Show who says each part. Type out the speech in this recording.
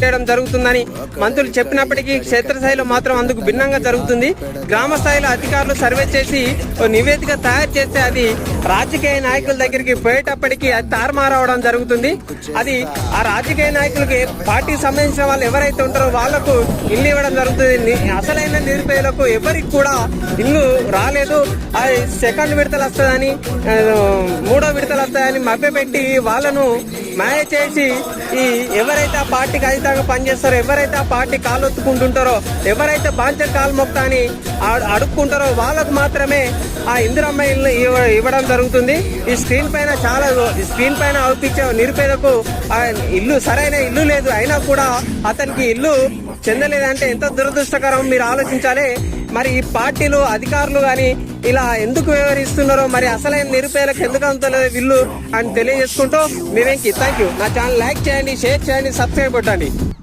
Speaker 1: చేయడం జరుగుతుందని మంత్రులు చెప్పినప్పటికీ క్షేత్రస్థాయిలో మాత్రం అందుకు భిన్నంగా జరుగుతుంది. గ్రామ స్థాయిలో అధికారులు సర్వే చేసి ఓ నివేదిక తయారు చేస్తే అది రాజకీయ నాయకుల దగ్గరికి పోయేటప్పటికి అది తారుమారవడం జరుగుతుంది. అది ఆ రాజకీయ నాయకులకి పార్టీకి సంబంధించిన వాళ్ళు ఎవరైతే ఉంటారో వాళ్ళకు ఇల్లు ఇవ్వడం జరుగుతుంది. అసలైన నిరుపేదలకు ఎవరికి కూడా ఇల్లు రాలేదు. అది సెకండ్ విడతలు వస్తుందని మూడో విడత వస్తాయని మభ్యపెట్టి వాళ్ళను మాయ చేసి ఈ ఎవరైతే ఆ పార్టీకి అధితంగా పనిచేస్తారో ఎవరైతే ఆ పార్టీ కాలు ఒత్తుకుంటుంటారో ఎవరైతే బాంచర్ కాలు మొక్తా అని అడుక్కుంటారో వాళ్ళకు మాత్రమే ఆ ఇందిరమ్మ ఇల్లు ఇవ్వడం జరుగుతుంది. ఈ స్క్రీన్ పైన చాలా ఈ స్క్రీన్ పైన అవుపించే నిరుపేదకు ఆ ఇల్లు సరైన ఇల్లు లేదు. అయినా కూడా అతనికి ఇల్లు చెందలేదంటే ఎంత దురదృష్టకరం మీరు ఆలోచించాలి. మరి ఈ పార్టీలు అధికారులు కానీ ఇలా ఎందుకు వ్యవహరిస్తున్నారో మరి అసలైన నిరుపేదలకు ఎందుకు అంతలేదు వీళ్ళు అని తెలియజేసుకుంటూ మీ వెంకి థ్యాంక్ యూ నా ఛానల్ లైక్ చేయండి షేర్ చేయండి సబ్స్క్రైబ్ కొట్టండి.